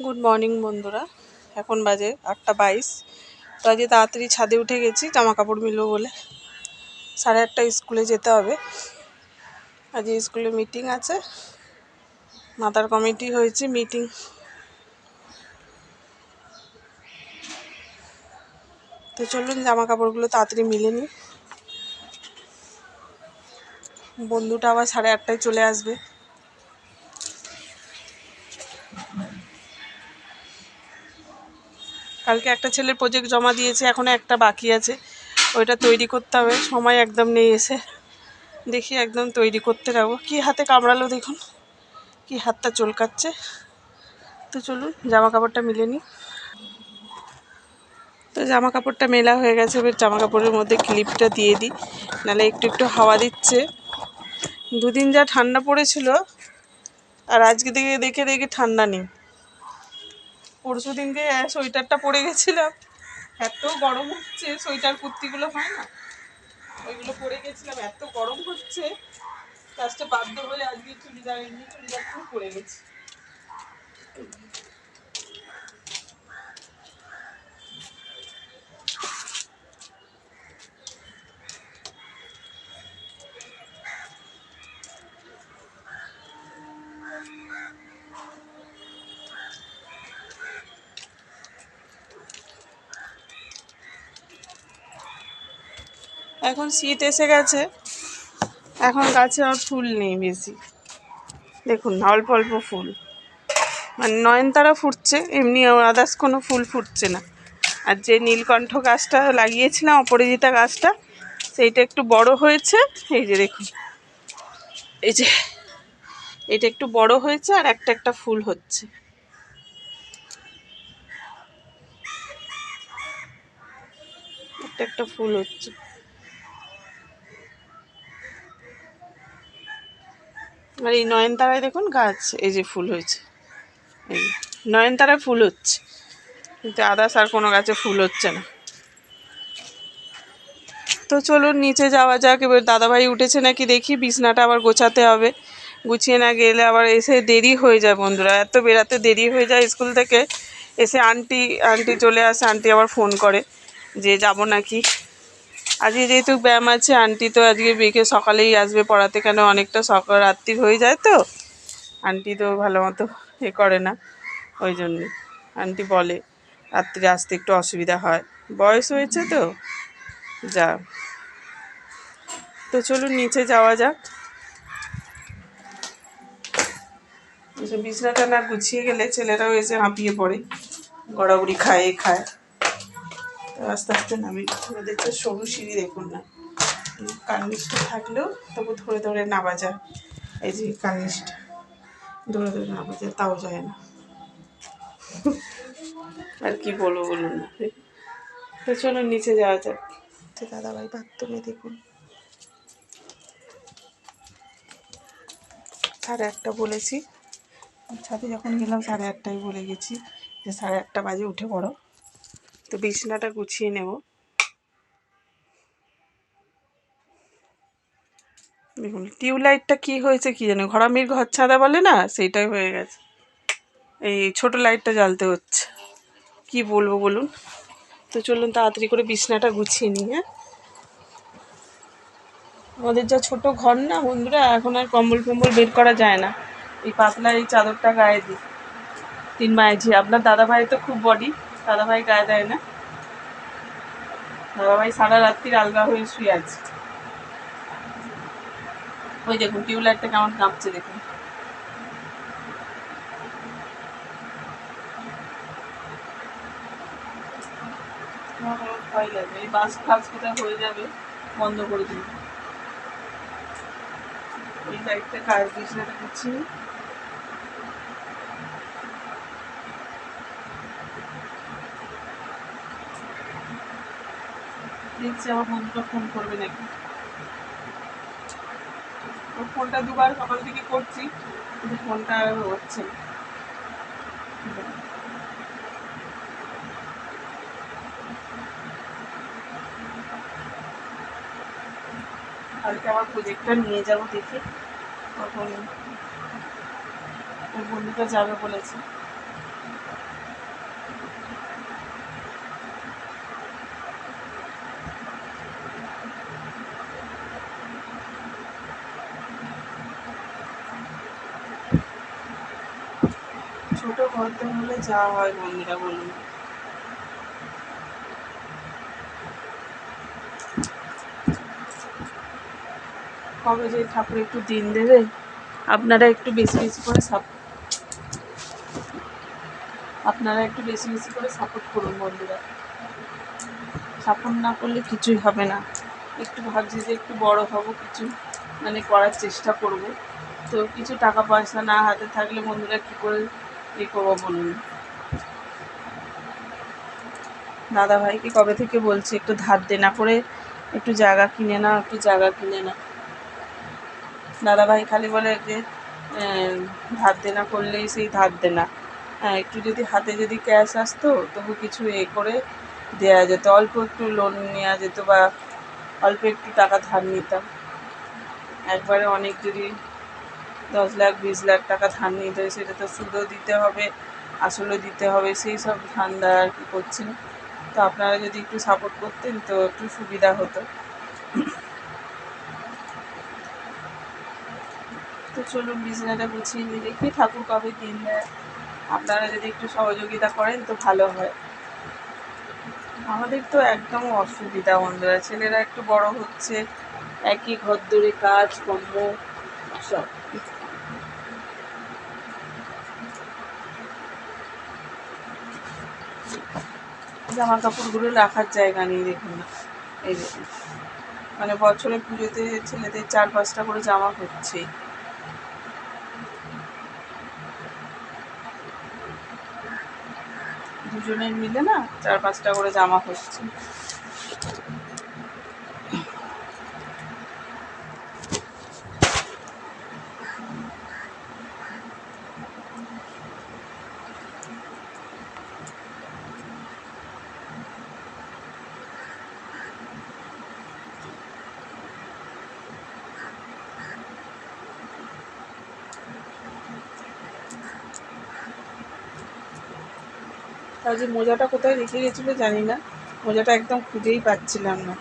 Good morning বন্ধুরা। এখন বাজে আটটা বাইশ। তো আজকে তাড়াতাড়ি ছাদে উঠে গেছি, জামা কাপড় মিলবো বলে। সাড়ে আটটায় স্কুলে যেতে হবে। আজকে স্কুলে মিটিং আছে। মাতার কমিটি হয়েছে মিটিং তো চলুন জামা কাপড়গুলো তাড়াতাড়ি মিলে নিই। বন্ধুটা আবার সাড়ে আটটায় চলে আসবে। কালকে একটা ছেলের প্রজেক্ট জমা দিয়েছে এখনও একটা বাকি আছে। ওইটা তৈরি করতে হবে, সময় একদম নেই এসে। দেখি একদম তৈরি করতে যাব। কি হাতে কামড়ালো দেখুন, কি হাতটা চলকাচ্ছে। তো চলুন জামা কাপড়টা মিলে নিই। তো জামা কাপড়টা মেলা হয়ে গেছে, এবার জামা কাপড়ের মধ্যে ক্লিপটা দিয়ে দিই। নাহলে একটু একটু হাওয়া দিচ্ছে। দুদিন যা ঠান্ডা পড়েছিল, আর আজকে দেখে দেখে দেখে ঠান্ডা নেই। পরশু দিনকে সোয়েটারটা পরে গেছিলাম। এত গরম হচ্ছে, সোয়েটার কুর্তিগুলো হয় না? ওইগুলো পরে গেছিলাম, এত গরম হচ্ছে। লাস্টে বাধ্য হয়ে আজকে চুড়িদার, এমনি চুড়িদার পরে গেছি। এখন শীত এসে গেছে। এখন গাছে আর ফুল নেই বেশি। দেখুন, অল্প অল্প ফুল। মানে নয়নতারা ফুটছে, এমনি আদার্স কোনো ফুল ফুটছে না। আর যে নীলকণ্ঠ গাছটা লাগিয়েছিলাম অপরাজিতা গাছটা, সেইটা একটু বড় হয়েছে। এই যে দেখুন, এই যে, এটা একটু বড় হয়েছে আর একটা একটা ফুল হচ্ছে। একটা একটা ফুল হচ্ছে। আর এই নয়নতারায় দেখুন গাছ, এই যে ফুল হয়েছে। নয়নতারায় ফুল হচ্ছে। কিন্তু আদার্স আর কোনো গাছে ফুল হচ্ছে না। তো চলুন, নিচে যাওয়া যাক। এবার দাদাভাই উঠেছে নাকি দেখি, বিছনাটা আবার গোছাতে হবে। গুছিয়ে না গেলে আবার এসে দেরি হয়ে যায় বন্ধুরা। এত বেরাতে দেরি হয়ে যায় স্কুল থেকে। এসে আন্টি আন্টি চলে আসে আন্টি আবার ফোন করে যে যাব নাকি। আজকে যেহেতু ব্যায়াম আছে, আন্টি তো আজকে বেঁকে সকালেই আসবে পড়াতে, কেন অনেকটা সকাল রাত্রির হয়ে যায় তো। আন্টি তো ভালো মতো এ করে না, ওই জন্যে। আন্টি বলে, রাত্রি আসতে একটু অসুবিধা হয়। বয়স হয়েছে তো, যা। তো চলুন নিচে যাওয়া যাক। বিছনাটা না গুছিয়ে গেলে ছেলেরাও এসে হাঁপিয়ে পড়ে, গড়াগড়ি খায় খায়। আস্তে আস্তে নামি দেখতে সরু সিঁড়ি দেখুন না। কার্নিশটা থাকলেও তবু ধরে ধরে নামা যায় এই যে কার্নিশটা ধরে ধরে নামা যায় তাও যায় না। আর কি বলব বলুন না। তো চলো নিচে যাওয়া যাক। তো দাদাভাই বাথরুমে দেখুন। সাড়ে আটটা বলেছি। ছাদে যখন গেলাম, সাড়ে আটটায় বলে গেছি যে সাড়ে আটটা বাজে, উঠে পড়ো। তো বিছনাটা গুছিয়ে নেব। দেখুন, টিউবলাইটটা কি হয়েছে কি জানে, ঘরামির ঘর ছাদা বলে না, সেইটাই হয়ে গেছে। এই ছোট লাইটটা জ্বালতে হচ্ছে। কি বলব বলুন? তো চলুন তাড়াতাড়ি করে বিছনাটা গুছিয়ে নিই হ্যাঁ? আমাদের যা ছোট ঘর না বন্ধুরা, এখন আর কম্বল ফম্বল বের করা যায় না। এই পাতলা এই চাদরটা গায়ে দিই। তিন মায়ের ঝি আপনার দাদা ভাই তো খুব বডি। দাদাভাই গায়ে দেয় না। দাদাভাই সারা রাত্রির আলগা হয়ে শুয়ে আছে। ওই দেখুন, টিউবলাইটটা কেমন কাঁপছে দেখুন। ভয় লাগে, এই বাস কাজ কোথায় হয়ে যাবে, বন্ধ করে দিন। এই লাইটটা কাজ বিছনাটা দিচ্ছি দেখছি আমার বন্ধুটা ফোন করবে নাকি? ফোনটা দুবার সকাল থেকে করছি, কিন্তু ফোনটা হচ্ছে কালকে আমার প্রজেক্টটা নিয়ে যাব দেখে, তখন ওর বন্ধুটা যাবে বলেছে। ছোট করতে হলে যা হয় বন্ধুরা, বলুন। কবে যে ঠাকুর একটু দিন দেবে, আপনারা একটু বেশি বেশি করে আপনারা একটু বেশি বেশি করে সাপোর্ট করুন বন্ধুরা। সাপোর্ট না করলে কিছুই হবে না। একটু ভাবছি যে একটু বড় হব, কিছু মানে করার চেষ্টা করব। তো কিছু টাকা পয়সা না হাতে থাকলে বন্ধুরা কী করে এ করব বলুন? দাদা ভাইকে কবে থেকে বলছি, একটু ধার দেনা করে, একটু জায়গা কিনে না একটু জায়গা কিনে না দাদা ভাই খালি বলে যে ধার দেনা করলেই সেই ধার দেনা হ্যাঁ একটু যদি হাতে যদি ক্যাশ আসতো, তবু কিছু এ করে দেওয়া যেত। অল্প একটু লোন নেওয়া যেত বা অল্প একটু টাকা ধার নিতাম। একবারে অনেক যদি দশ লাখ, বিশ লাখ টাকা ধার নিতে হয়, সেটা তো সুদও দিতে হবে, আসলও দিতে হবে, সেই সব ধান্দা আর কি করছেন। তো আপনারা যদি একটু সাপোর্ট করতেন তো একটু সুবিধা হতো। তো চলুন বিছানাটা গুছিয়ে নিয়ে দেখি, ঠাকুর কবে দিন দেয় আপনারা যদি একটু সহযোগিতা করেন তো ভালো হয়। আমাদের তো একদম অসুবিধা বন্ধুরা, ছেলেরা একটু বড় হচ্ছে, একই ঘর ধরে কাজ, কর্ম, সব। জামা কাপড়গুলো রাখার জায়গা নেই দেখুন না। এই দেখুন মানে বছরে পুজোতে ছেলেদের চার পাঁচটা করে জামা হচ্ছেই। দুজনের মিলে না চার পাঁচটা করে জামা হচ্ছে। যে মোজাটা কোথায় রেখে গেছিল জানি না। মোজাটা একদম খুঁজেই পাচ্ছিলাম না।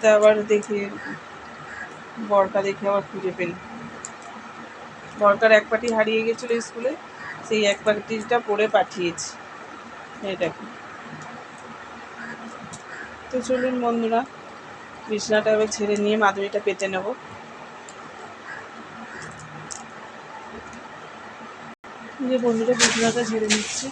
তা আবার দেখি, বরকা দেখে আবার খুঁজে পেল বরকার এক পাটি হারিয়ে গেছিল স্কুলে, সেই এক পাটিটা পরে পাঠিয়েছি। এটাকে তো চলুন বন্ধুরা, বিছনাটা এবার ছেড়ে নিয়ে মাদুরিটা পেতে নেব। যে বন্ধুরা, বিছনাটা ছেড়ে নিচ্ছি।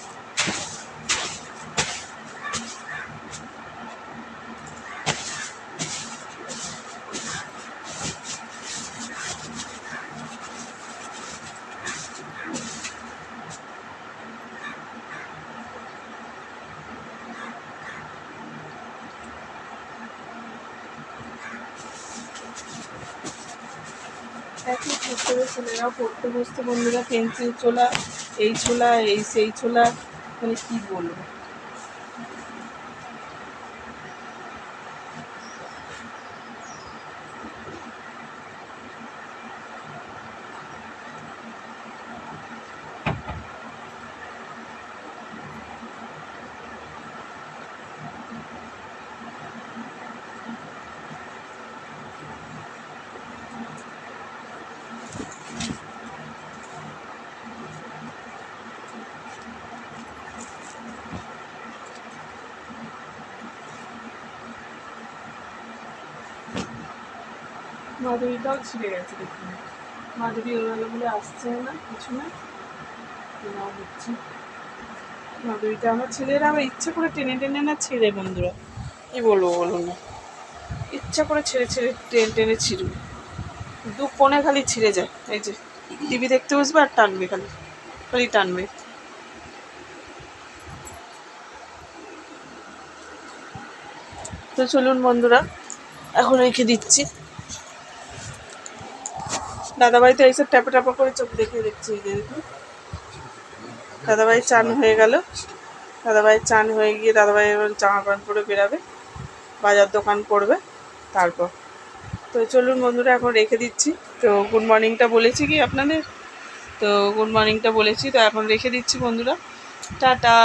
পড়তে ছেলেরা পড়তে বসতে বন্ধুরা পেন্সিল ছোলা এই ছোলা এই সেই ছোলা মানে কী বলব? মাধুরীটাও ছিঁড়ে গেছে দেখুন। মাধুরী ওগুলো বলে আসছে না কিছু না হচ্ছে। মাধুরীটা আমার ছেলেরা আবার ইচ্ছে করে টেনে টেনে না ছিঁড়ে বন্ধুরা। কি বলব বলুন না। ইচ্ছা করে ছেড়ে ছেড়ে, টেনে টেনে ছিঁড়বে দু কোণে খালি ছিঁড়ে যায়। এই যে, টিভি দেখতে বসবে আর টানবে খালি। খালি টানবে। তো চলুন বন্ধুরা, এখন রেখে দিচ্ছি। দাদাভাই তো এইসব ট্যাপা ট্যাপা করে চোখ দেখে দেখছি দেখুন। দাদাভাই চান হয়ে গেল। দাদাভাই চান হয়ে গিয়ে দাদাভাই এবার জামা প্যান্ট পরে বেরাবে, বাজার দোকান করবে, তারপর। তো চলুন বন্ধুরা, এখন রেখে দিচ্ছি। তো গুড মর্নিংটা বলেছি কি আপনাদের? তো গুড মর্নিংটা বলেছি, তো এখন রেখে দিচ্ছি বন্ধুরা। টাটা।